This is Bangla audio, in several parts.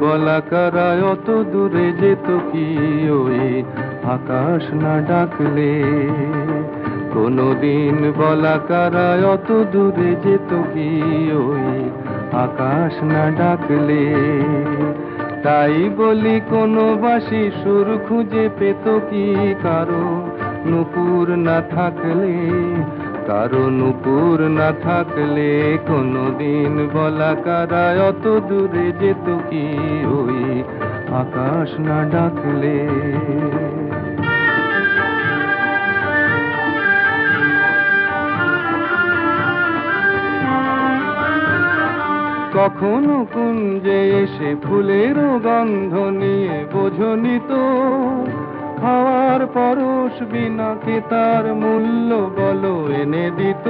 বলা কারায় অত দূরে যেত কি ওই আকাশ না ডাকলে? কোনদিন বলা কারায় অত দূরে যেত কি ওই আকাশ না ডাকলে? তাই বলি কোনো বাসি সুর খুঁজে পেত কি কারও? নুপুর না থাকলে কারও নুপুর না থাকলে কোনদিন বলা কারায় অত দূরে যেত কি ওই আকাশ না ডাকলে? কখনো কুঞ্জে এসে ফুলের গন্ধ নিয়ে বোঝনি তো? খাওয়ার পরশ বিনা তার মূল্য বলো, এনে দিত।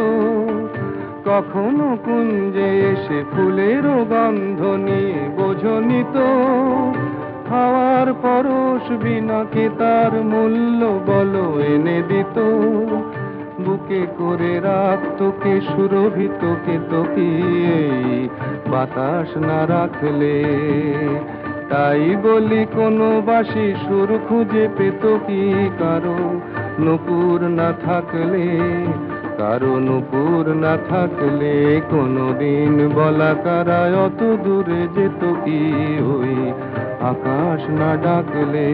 কখনো কুঞ্জে এসে ফুলের গন্ধ নিয়ে বোঝনি তো খাওয়ার পরশ বিনা তার মূল্য বলো, এনে দিত। বুকে করে রাখ তোকে সুরভিত কে তোকে বাতাস না রাখলে তাই বলি কোনো বাসি সুর খুঁজে পেত কি কারও নুপুর না থাকলে, কারও নুপুর না থাকলে কোনো দিন বলা কারায় অত দূরে যেত কি ওই আকাশ না ডাকলে?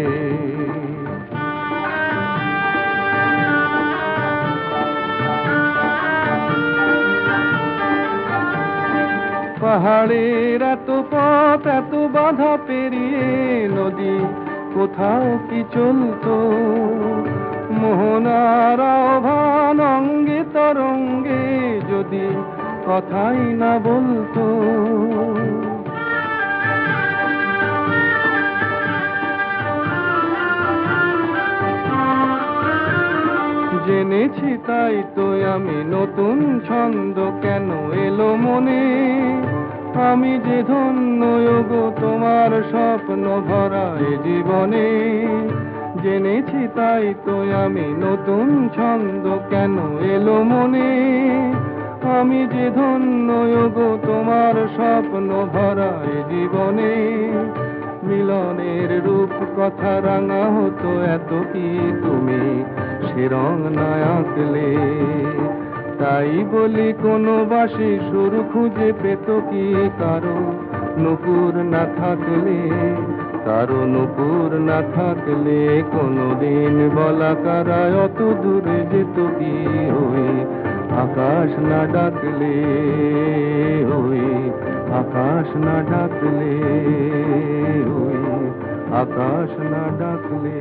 পাহাড়ের এত পথ এত বাধা পেরিয়ে নদী, কোথাও কি চলতো? মোহনার আহ্বান অঙ্গে তরঙ্গে যদি কথাই না বলতো। জেনেছি তাই তো আমি নতুন ছন্দ কেন এলো মনে? আমি যে ধন্য গো তোমার স্বপ্ন ভরা এ জীবনে। জেনেছি তাই তো আমি নতুন ছন্দ কেন এলো মনে। আমি যে ধন্য গো তোমার স্বপ্ন ভরা এ জীবনে। মিলনের রূপ কথা রাঙা হতো এত কি তুমি, সে রং না আঁকলে। তাই বলি কোনো বাসি সুর খুঁজে পেত কি কারও? নুপুর না থাকলে, কারও নুপুর না থাকলে কোনো দিন বলা কারায় অত দূরে যেত কি ওই? আকাশ না ডাকলে, ওই আকাশ না ডাকলে, ওই আকাশ না ডাকলে।